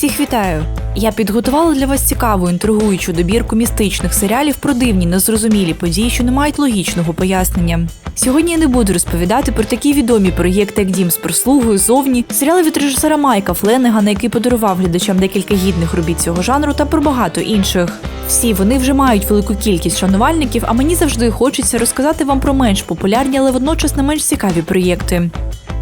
Всіх вітаю! Я підготувала для вас цікаву інтригуючу добірку містичних серіалів про дивні незрозумілі події, що не мають логічного пояснення. Сьогодні я не буду розповідати про такі відомі проєкти, як Дім з прислугою, зовні, серіали від режисера Майка Фленегана, який подарував глядачам декілька гідних робіт цього жанру, та про багато інших. Всі вони вже мають велику кількість шанувальників, а мені завжди хочеться розказати вам про менш популярні, але водночас не менш цікаві проєкти.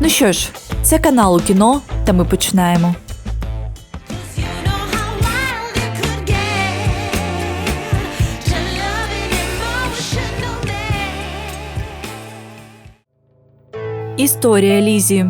Ну що ж, це канал у кіно, та ми починаємо. Історія Лізі.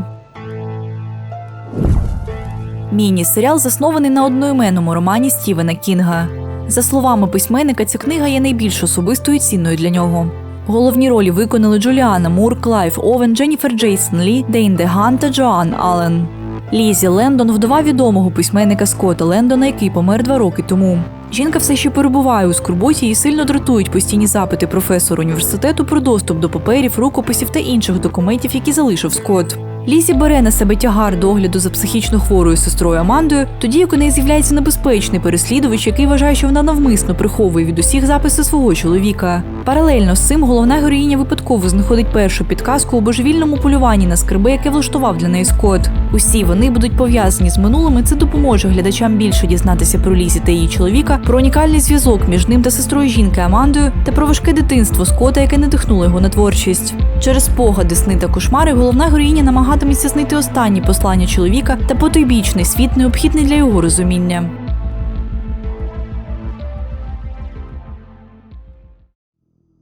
Міні-серіал заснований на одноіменному романі Стівена Кінга. За словами письменника, ця книга є найбільш особистою цінною для нього. Головні ролі виконали Джуліана Мур, Клайв Овен, Дженніфер Джейсон Лі, Дейн Деган та Джоан Аллен. Лізі Лендон вдова відомого письменника Скотта Лендона, який помер два роки тому. Жінка все ще перебуває у скорботі і сильно дратують постійні запити професора університету про доступ до паперів, рукописів та інших документів, які залишив Скотт. Лізі бере на себе тягар догляду за психічно хворою сестрою Амандою, тоді як у неї з'являється небезпечний переслідувач, який вважає, що вона навмисно приховує від усіх записи свого чоловіка. Паралельно з цим головна героїня випадково знаходить першу підказку у божевільному полюванні на скарби, яке влаштував для неї Скотт. Усі вони будуть пов'язані з минулим, і це допоможе глядачам більше дізнатися про Лізі та її чоловіка, про унікальний зв'язок між ним та сестрою жінки Амандою та про важке дитинство Скотта, яке надихнуло його на творчість. Через спогади, сни та кошмари головна героїня намагатиметься знайти останні послання чоловіка та потойбічний світ, необхідний для його розуміння.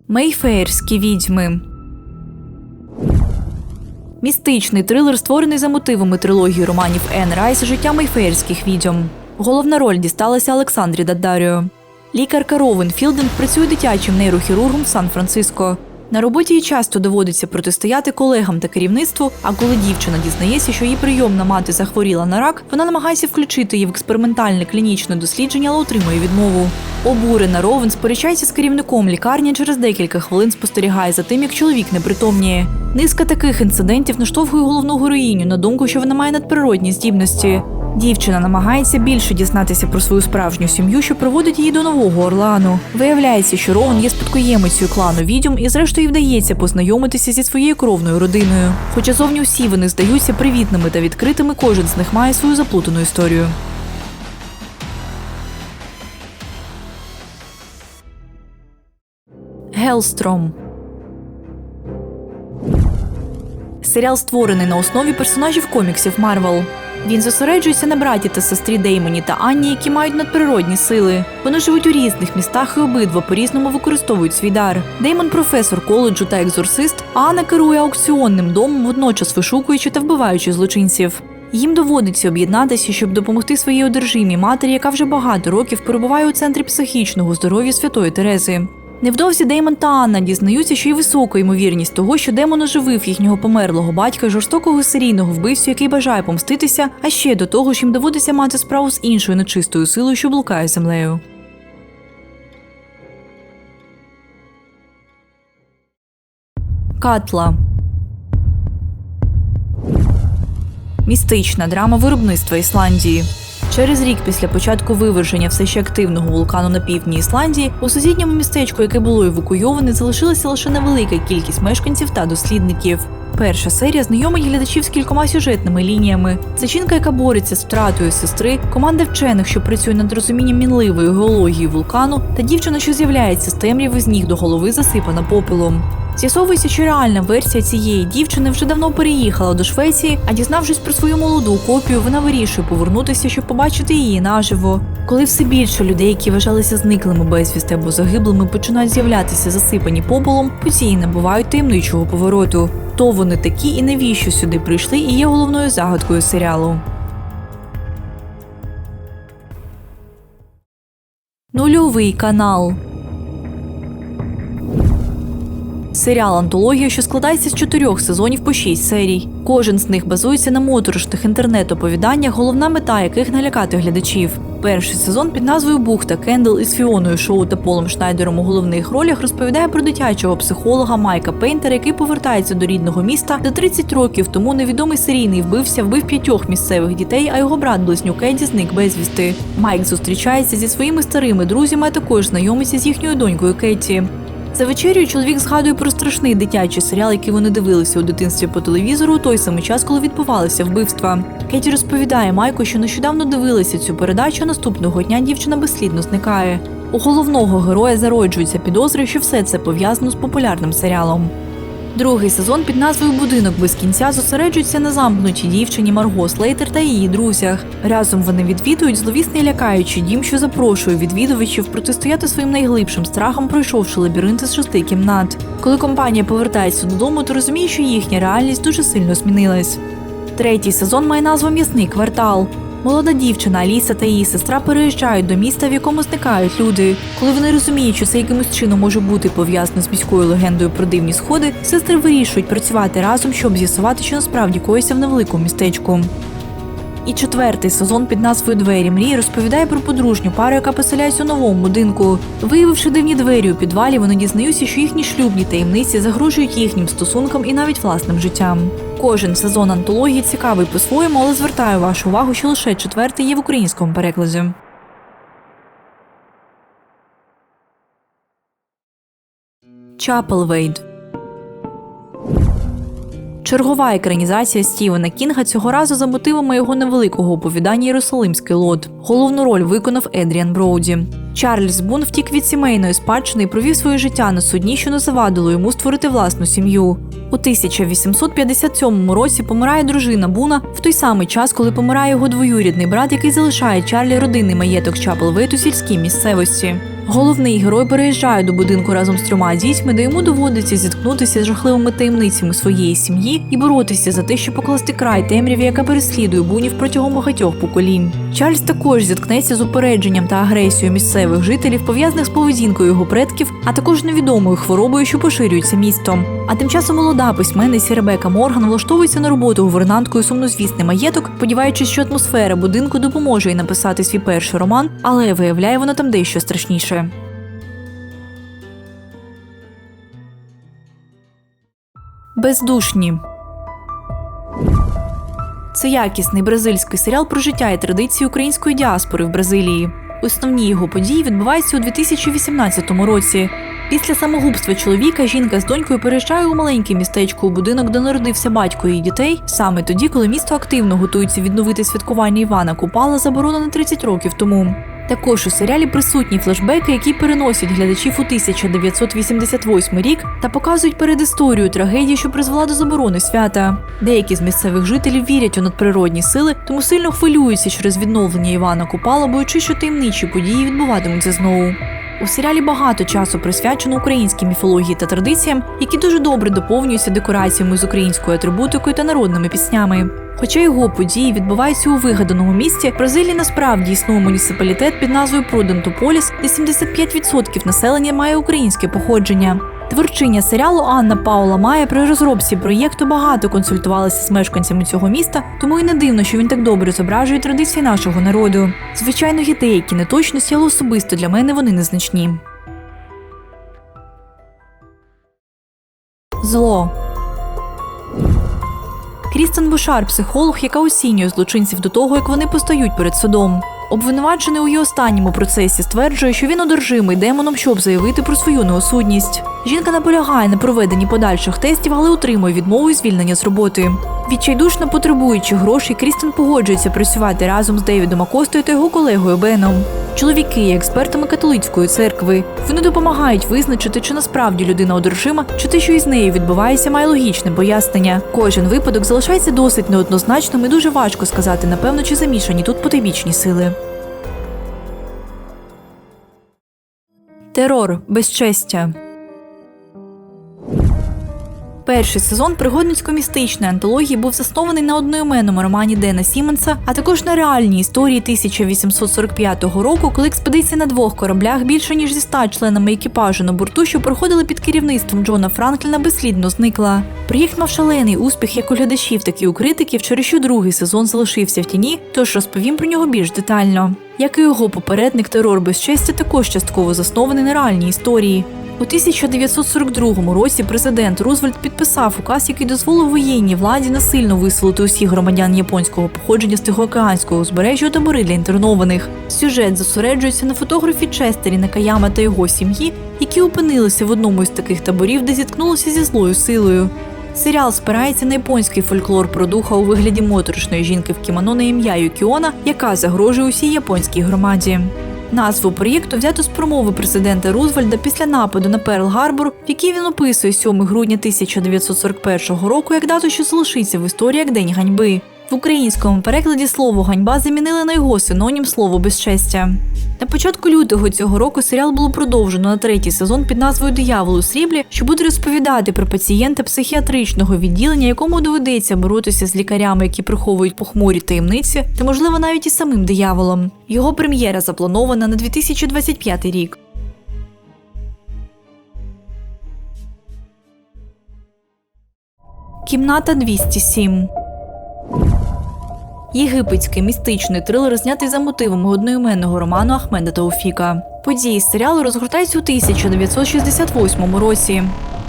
Мейфеєрські відьми. Містичний трилер, створений за мотивами трилогії романів Ен Райс Життя мейфеєрських відьом. Головна роль дісталася Олександрі Даддаріо. Лікарка Ровен Філдинг працює дитячим нейрохірургом в Сан-Франциско. На роботі їй часто доводиться протистояти колегам та керівництву. А коли дівчина дізнається, що її прийомна мати захворіла на рак, вона намагається включити її в експериментальне клінічне дослідження, але отримує відмову. Обурена Ровен сперечається з керівником лікарні. Через декілька хвилин спостерігає за тим, як чоловік не притомніє. Низка таких інцидентів наштовхує головну героїню на думку, що вона має надприродні здібності. Дівчина намагається більше дізнатися про свою справжню сім'ю, що проводить її до нового Орлану. Виявляється, що Роун є спадкоємицею клану відьом, і зрештою вдається познайомитися зі своєю кровною родиною. Хоча зовні всі вони здаються привітними та відкритими, кожен з них має свою заплутану історію. Гелстром Серіал створений на основі персонажів коміксів Марвел. Він зосереджується на браті та сестрі Деймоні та Анні, які мають надприродні сили. Вони живуть у різних містах і обидва по-різному використовують свій дар. Деймон професор коледжу та екзорцист, а Анна керує аукціонним домом, водночас вишукуючи та вбиваючи злочинців. Їм доводиться об'єднатися, щоб допомогти своїй одержимій матері, яка вже багато років перебуває у центрі психічного здоров'я Святої Терези. Невдовзі Деймон та Анна дізнаються, що є висока ймовірність того, що демон оживив їхнього померлого батька, жорстокого серійного вбивцю, який бажає помститися, а ще до того ж їм доводиться мати справу з іншою нечистою силою, що блукає землею. Катла Містична драма виробництва Ісландії. Через рік після початку виверження все ще активного вулкану на півдні Ісландії у сусідньому містечку, яке було евакуйоване, залишилася лише невелика кількість мешканців та дослідників. Перша серія знайомить глядачів з кількома сюжетними лініями. Це жінка, яка бореться з втратою сестри, команда вчених, що працює над розумінням мінливої геології вулкану, та дівчина, що з'являється з темряви з ніг до голови, засипана попелом. З'ясовується, що реальна версія цієї дівчини вже давно переїхала до Швеції, а дізнавшись про свою молоду копію, вона вирішує повернутися, щоб побачити її наживо. Коли все більше людей, які вважалися зниклими безвісти або загиблими, починають з'являтися засипані попелом, події набувають таємничого повороту. То вони такі і навіщо сюди прийшли, і є головною загадкою серіалу. Нульовий канал. Серіал антологія, що складається з чотирьох сезонів по шість серій. Кожен з них базується на моторошних інтернет-оповіданнях, головна мета яких налякати глядачів. Перший сезон під назвою Бухта Кендл із Фіоною Шоу та Полом Шнайдером у головних ролях розповідає про дитячого психолога Майка Пейнтера, який повертається до рідного міста, де 30 років тому невідомий серійний вбився вбив п'ятьох місцевих дітей, а його брат близнюк Еді зник безвісти. Майк зустрічається зі своїми старими друзями, а також знайомиться з їхньою донькою Кетті. За вечерю чоловік згадує про страшний дитячий серіал, який вони дивилися у дитинстві по телевізору у той самий час, коли відбувалися вбивства. Кеті розповідає Майку, що нещодавно дивилися цю передачу. а Наступного дня дівчина безслідно зникає. У головного героя зароджуються підозри, що все це пов'язано з популярним серіалом. Другий сезон під назвою Будинок без кінця зосереджується на замкнутій дівчині Марго Слейтер та її друзях. Разом вони відвідують зловісний лякаючий дім, що запрошує відвідувачів протистояти своїм найглибшим страхам, пройшовши лабіринти з шести кімнат. Коли компанія повертається додому, то розуміє, що їхня реальність дуже сильно змінилась. Третій сезон має назву М'ясний квартал. Молода дівчина Аліса та її сестра переїжджають до міста, в якому зникають люди. Коли вони розуміють, що це якимось чином може бути пов'язано з міською легендою про дивні сходи, сестри вирішують працювати разом, щоб з'ясувати, що насправді коїться в невеликому містечку. І четвертий сезон під назвою Двері мрії розповідає про подружню пару, яка поселяється у новому будинку. Виявивши дивні двері у підвалі, вони дізнаються, що їхні шлюбні таємниці загрожують їхнім стосункам і навіть власним життям. Кожен сезон антології цікавий по-своєму, але звертаю вашу увагу, що лише четвертий є в українському перекладі. Чапелвейд Чергова екранізація Стівена Кінга цього разу за мотивами його невеликого оповідання Єрусалимський лот. Головну роль виконав Едріан Броуді. Чарльз Бун втік від сімейної спадщини і провів своє життя на судні, що не завадило йому створити власну сім'ю. У 1857 році помирає дружина Буна в той самий час, коли помирає його двоюрідний брат, який залишає Чарлі родинний маєток Чапелвейт у сільській місцевості. Головний герой переїжджає до будинку разом з трьома дітьми, де йому доводиться зіткнутися з жахливими таємницями своєї сім'ї і боротися за те, щоб покласти край темряві, яка переслідує бунів протягом багатьох поколінь. Чарльз також зіткнеться з упередженням та агресією місцевих жителів, пов'язаних з поведінкою його предків, а також невідомою хворобою, що поширюється містом. А тим часом молода письменниця Ребека Морган влаштовується на роботу гувернанткою сумнозвісний маєток, сподіваючись, що атмосфера будинку допоможе їй написати свій перший роман, але виявляє вона там дещо страшніше. Бездушні. Це якісний бразильський серіал про життя і традиції української діаспори в Бразилії. Основні його події відбуваються у 2018 році. Після самогубства чоловіка жінка з донькою переїжджає у маленьке містечко у будинок, де народився батько її дітей, саме тоді, коли місто активно готується відновити святкування Івана Купала, заборонене 30 років тому. Також у серіалі присутні флешбеки, які переносять глядачів у 1988 рік та показують передісторію трагедії, що призвела до заборони свята. Деякі з місцевих жителів вірять у надприродні сили, тому сильно хвилюються через відновлення Івана Купала, боючись, що таємничі події відбуватимуться знову. У серіалі багато часу присвячено українській міфології та традиціям, які дуже добре доповнюються декораціями з українською атрибутикою та народними піснями. Хоча його події відбуваються у вигаданому місті, Бразилії насправді існує муніципалітет під назвою Прудентополіс, де 75% населення має українське походження. Творчиня серіалу Анна Паула Має при розробці проєкту багато консультувалася з мешканцями цього міста, тому і не дивно, що він так добре зображує традиції нашого народу. Звичайно, є деякі неточності, але особисто для мене вони незначні. Зло. Крістен Бушар, психолог, яка оцінює злочинців до того, як вони постають перед судом. Обвинувачений у її останньому процесі стверджує, що він одержимий демоном, щоб заявити про свою неосудність. Жінка наполягає на проведенні подальших тестів, але отримує відмову і звільнення з роботи. Відчайдушно потребуючи грошей, Крістен погоджується працювати разом з Девідом Акостою та його колегою Беном. Чоловіки є експертами католицької церкви. Вони допомагають визначити, чи насправді людина одержима, чи те, що із нею відбувається, має логічне пояснення. Кожен випадок залишається досить неоднозначним і дуже важко сказати, напевно, чи замішані тут потайбічні сили. Терор безчестя. Перший сезон пригодницько-містичної антології був заснований на одноіменному романі Дена Сіменса, а також на реальній історії 1845 року, коли експедиція на двох кораблях більше ніж зі ста членами екіпажу на борту, що проходили під керівництвом Джона Франкліна, безслідно зникла. Проєкт мав шалений успіх як у глядачів, так і у критиків, через що другий сезон залишився в тіні, тож розповім про нього більш детально. Як і його попередник, терор безчестя також частково заснований на реальній історії. У 1942 році президент Рузвельт підписав указ, який дозволив воєнній владі насильно виселити усіх громадян японського походження з Тихоокеанського узбережжя у табори для інтернованих. Сюжет зосереджується на фотографі Честері Накаяма та його сім'ї, які опинилися в одному із таких таборів, де зіткнулися зі злою силою. Серіал спирається на японський фольклор про духа у вигляді моторошної жінки в кімоно на ім'я Юкіона, яка загрожує усій японській громаді. Назву проєкту взято з промови президента Рузвельда після нападу на Перл-Гарбор, в якій він описує 7 грудня 1941 року як дату, що залишиться в історії як День ганьби. В українському перекладі слово ганьба замінили на його синонім слово безчестя. На початку лютого цього року серіал було продовжено на третій сезон під назвою Диявол у сріблі, що буде розповідати про пацієнта психіатричного відділення, якому доведеться боротися з лікарями, які приховують похмурі таємниці, та можливо навіть із самим дияволом. Його прем'єра запланована на 2025 рік. Кімната 207 Єгипетський містичний трилер знятий за мотивами одноіменного роману Ахмеда Тауфіка. Події серіалу розгортаються у 1968 році.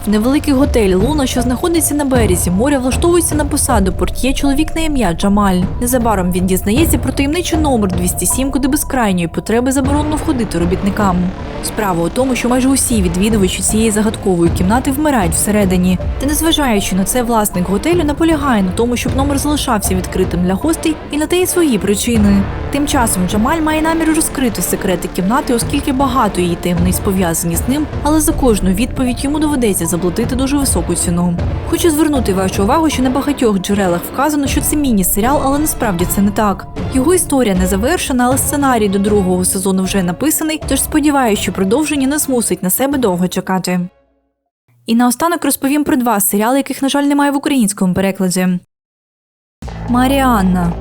В невеликий готель Луна, що знаходиться на березі моря, влаштовується на посаду портє чоловік на ім'я Джамаль. Незабаром він дізнається про таємничий номер 207, куди без крайньої потреби заборонено входити робітникам. Справа у тому, що майже усі відвідувачі цієї загадкової кімнати вмирають всередині. Та незважаючи на це, власник готелю наполягає на тому, щоб номер залишався відкритим для гостей, і на те є свої причини. Тим часом Джамаль має намір розкрити секрети кімнати, оскільки багато її таємниць пов'язані з ним, але за кожну відповідь йому доведеться заплатити дуже високу ціну. Хочу звернути вашу увагу, що на багатьох джерелах вказано, що це міні-серіал, але насправді це не так. Його історія не завершена, але сценарій до другого сезону вже написаний, тож сподіваюся, що продовження не змусить на себе довго чекати. І наостанок розповім про два серіали, яких, на жаль, немає в українському перекладі. Маріанна.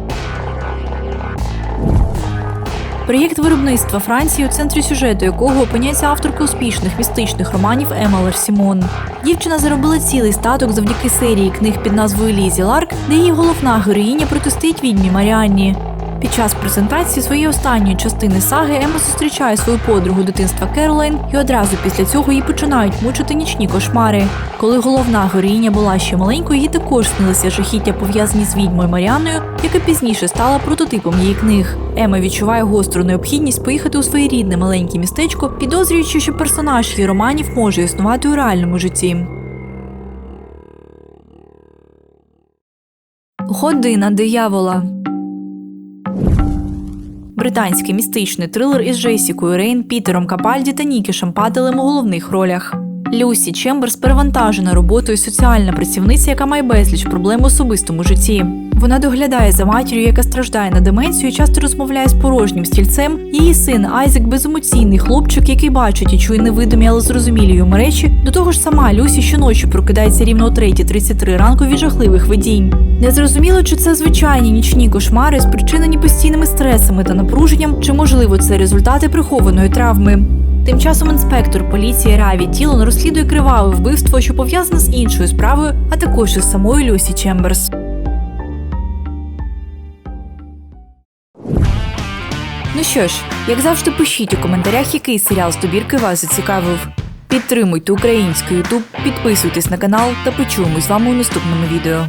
Проєкт виробництва Франції, у центрі сюжету якого опиняється авторка успішних містичних романів Ема Ларсімон. Дівчина заробила цілий статок завдяки серії книг під назвою Лізі Ларк, де її головна героїня протистоїть відьмі Маріанні. Під час презентації своєї останньої частини саги Ема зустрічає свою подругу дитинства Керолайн, і одразу після цього її починають мучити нічні кошмари. Коли головна героїня була ще маленькою, їй також снилися жахіття пов'язані з відьмою Маріанною, яка пізніше стала прототипом її книг. Ема відчуває гостру необхідність поїхати у своє рідне маленьке містечко, підозрюючи, що персонаж її романів може існувати у реальному житті. Година диявола. Британський містичний трилер із Джейсікою Рейн, Пітером Капальді та Нікішем Паделем у головних ролях. Люсі Чемберс перевантажена роботою соціальна працівниця, яка має безліч проблем в особистому житті. Вона доглядає за матір'ю, яка страждає на деменцію, і часто розмовляє з порожнім стільцем. Її син Айзек беземоційний хлопчик, який бачить і чує невидимі, але зрозумілі йому речі. До того ж, сама Люсі щоночі прокидається рівно о 3.33 ранку від жахливих видінь. Незрозуміло, чи це звичайні нічні кошмари, спричинені постійними стресами та напруженням, чи можливо це результати прихованої травми. Тим часом інспектор поліції Раві Тілон розслідує криваве вбивство, що пов'язане з іншою справою, а також із самою Люсі Чемберс. Що ж, як завжди, пишіть у коментарях, який серіал з добірки вас зацікавив. Підтримуйте український Ютуб, підписуйтесь на канал та почуємось з вами у наступному відео.